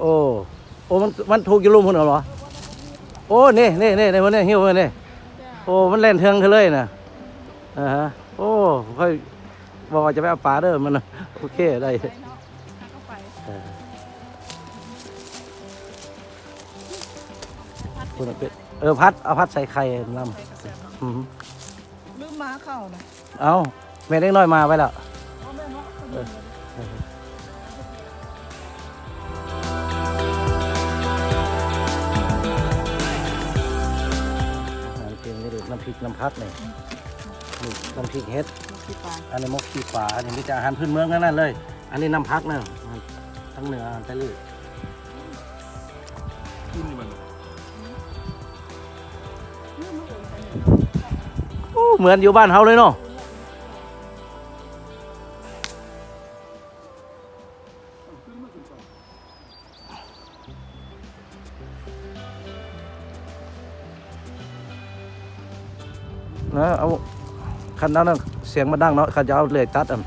โอ้ โอ้มันมันถูกอยู่ลุมพุ่นเหรอโอ้นี่นี่นี่ในวันนี้หิ้วมานี่โอ้มันเล่นเทิงเขาเลยนะอ่าฮะโอ้ค่อยบอกว่าจะไปเอาปลาเด้อมันน่ะโอเคได้ไปเนาะถ้าเข้าไปเออคุณเอาเป็ดเออพัดเอาพัดใส่ไข่ลใส่กระแสเนาะำอืมลืมม้าเข้านะเอาแม่เล็กน้อยมาไว้แล้ว นี่ดูน้ำพริกน้ำพักนี่นี่น้ำพริกเฮ็ดมันคือปลาอันนี้มกขี้ฝาอันนี้มีแต่อาหารพื้นเมืองทั้งนั้นเลย อันนี้น้ำพักเนอะทั้งเหนืออาหารใต้ลือขึ้นนี่มันนี่มันเองไปเนี่ยโอ้เหมือนอยู่บ้านเฮาเลยเนาะ นะเอาคันนั้นเสียงมาดังเนาะคันจะเอาเล็กตัดอะ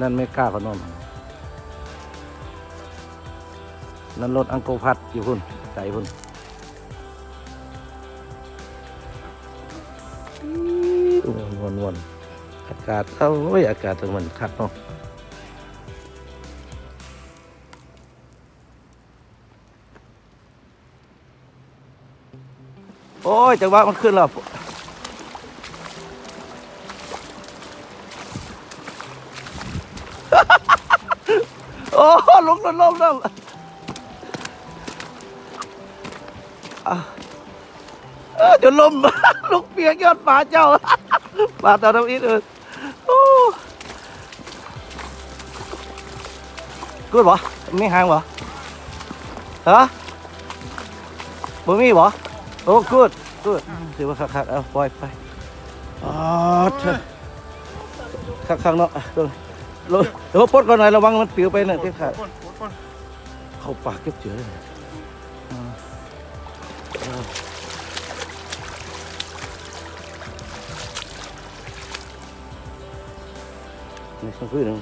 นั่นไม่กล้าพนม นั่นรถอังโกพัดอยู่พุ่นไก่พุ่นวนวนวนอากาศ เอ้ย อากาศถึงมันคักเนาะโอ้ยจังหวะมันขึ้นแล้วโอ้ลุกลงลงลง เออจนลมลุกเปียกยอดป่าเจ้าป่าตาทำอิดเออโอ้กูดบ่มีหางบ่ฮะบ่มีบ่โอ้กูดกูดถือว่าคักๆเอาปล่อยไปอ๋อเถอะคักๆเนาะอะตรงลงเดี๋ยวปลดก่อนหน่อยระวังมันปลิวไปน่ะที่ขาดก้นก้นเข้าปากเก็บเจือเลยอ่าอ่า นี่สักครู่หนึ่ง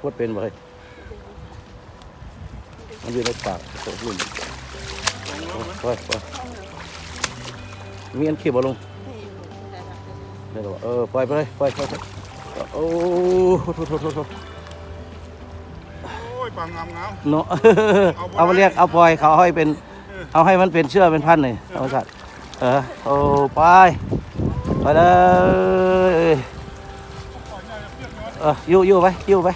พูดเป็นบ่เลยมันอยู่ในปากโอ้ลุ่มไปไปมีอันขี้บ่ลงนี่อยู่แต่ละเดือนเดี๋ยวเออปล่อยไปเลยปล่อยปล่อยปล่อยโอ้โหโทษโทษโทษโทษโอ้ย ปางงามงามเนาะเอาบ่เอามาเรียกเอาปล่อยเขาให้เป็น เอาให้มันเป็นเชื่อเป็นพันเลยเอาสัตว์เออโอ้ไปไปเลยเอออยู่อยู่ไปอยู่ไป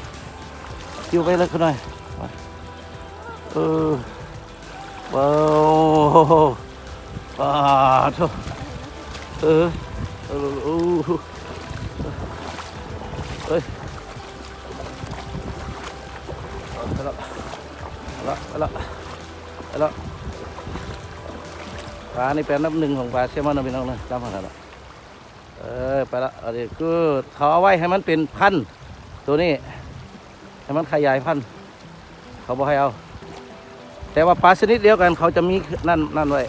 อยู่ไปเลยคุณหน่อยไปเออว้าวป้าโทเออเออโอ้เฮ้ย ไปละไปละปลานี่เป็นน้ำหนึ่งของปลาเชมอนนะพี่น้องนะจำมาแล้วเออไปละอันนี้ก็เขาเอาไว้ให้มันเป็นพันตัวนี้ให้มันขยายพันเขาบอกให้เอา แต่ว่าปลาชนิดเดียวกันเขาจะมีนั่นนั่นไว้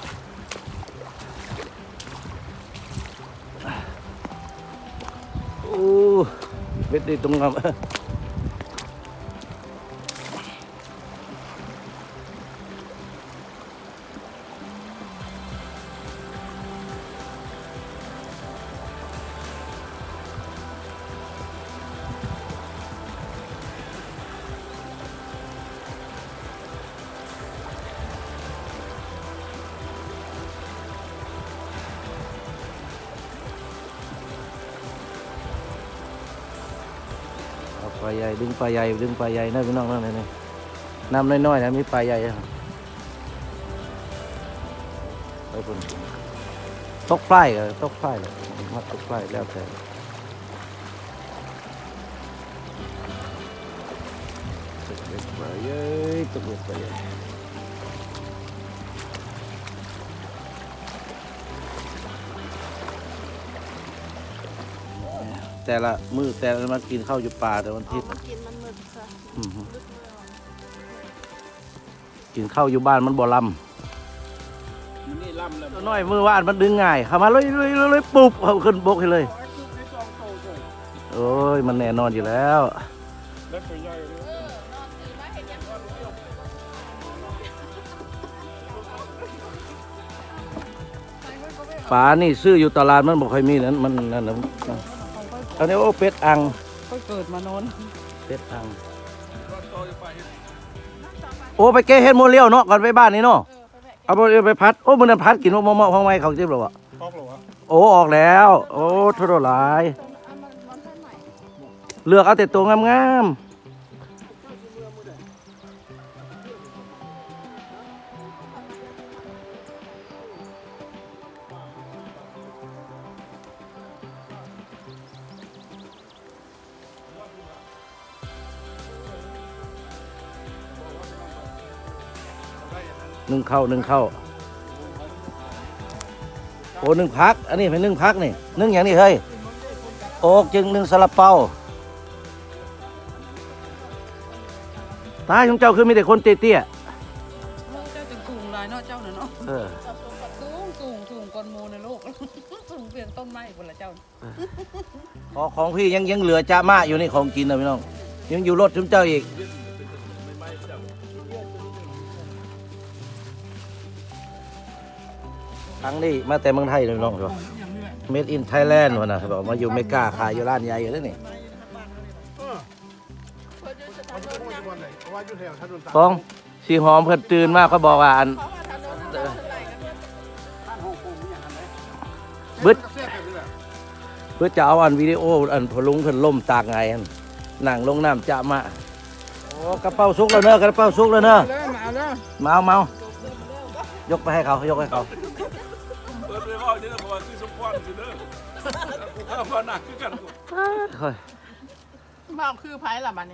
โอ้เบ็ดดีตรงกับ ลาใหญ่ดึงปลาใหญ่ดึงปลาใหญ่นะพี่น้องนั่นนี่น้ำน้อยๆนะมีปลาใหญ่อะไปคนตกปลายเหรอตกปลายเลยมาตกปลายแล้วแต่ตกเล็กปลาใหญ่ตกเล็กปลาใหญ่ แต่ละมือแต่ละมากินข้าวอยู่ป่าแต่วันออาทิอตกย์ มากินมันมึนซะอืมลึกเลยกินข้าวอยู่บ้านมันบ่ลนี่ล่ำแล้วำตัวน้อยมือว่านมันดึงง่ายเข้ามาเลยเลยเลยเลยปุ๊บเขาขึ้นบกให้เลยไอ้คือในซองโตด้วยโอ้ยมันแน่นอนอยู่แล้ว แล้วตัวใหญ่เลยปลานี่ซื้ออยู่ตลาดมันบ่ค่อยมีนั้นมันนั่นนะ อันนี้โอ้เป็ดอังก็เกิดมาโน้นเป็ดอัง โอ้ไปเกะเฮ็ดโมเลียวเนาะก่อนไปบ้านนี่เนาะเอาไปไปพัดโอ้มันนะพัดกินมะม่วงของไม้เขาจิ้มหรอวะพอกเหรอวะโอ้ออกแล้ว โอ้โทษหลาย เลือกเอาแต่ตัวงามๆ นึ่งเข้าหนึ่งเข้าโอ้หนึ่งพัก อันนี้เป็นหนึ่งพักนี่หนึ่งอย่างนี้เฮ้ยโอ้จึงหนึ่งสลับเปาตายของเจ้าคือมีแต่คนเตี้ยเจ้าจะสูงหลายเนาะเจ้าน่ะเนาะๆเออสูงสูงสูงกว่าหมูในโลกสูงเปลี่ยนต้นไม้บนละเจ้าพอของพี่ยังยังเหลือจ้ามาอยู่นี่ของกินนะพี่น้อง ยังอยู่รถชุมเจ้าอีก ครั้งนี้มาแต่เมืองไทยเลยน้องครับ Made in Thailand วะนะบอกมาอยู่เมกาขายอยู่ร้านใหญ่อยู่แล้วนี่พูดวันไหนเพราะว่าอยู่แถวถนนตากฟองสีหอมเพิ่นตื่นมากเขาบอกว่าอันบึดเพื่อจะเอาอันวิดีโอ อันพลุงเพิ่นล่มตากไงอันหนังลงน้ำจะมาโอ้กระเป๋าซุกแล้วเนอะกระเป๋าซุกแล้วเนอะเมาเมายกไปให้เขายกให้เขา ว่าที่สมพรสิเด้อกูข้าวมาหนักคือกันค่อยบ่าวคือไผ่ละมันนี่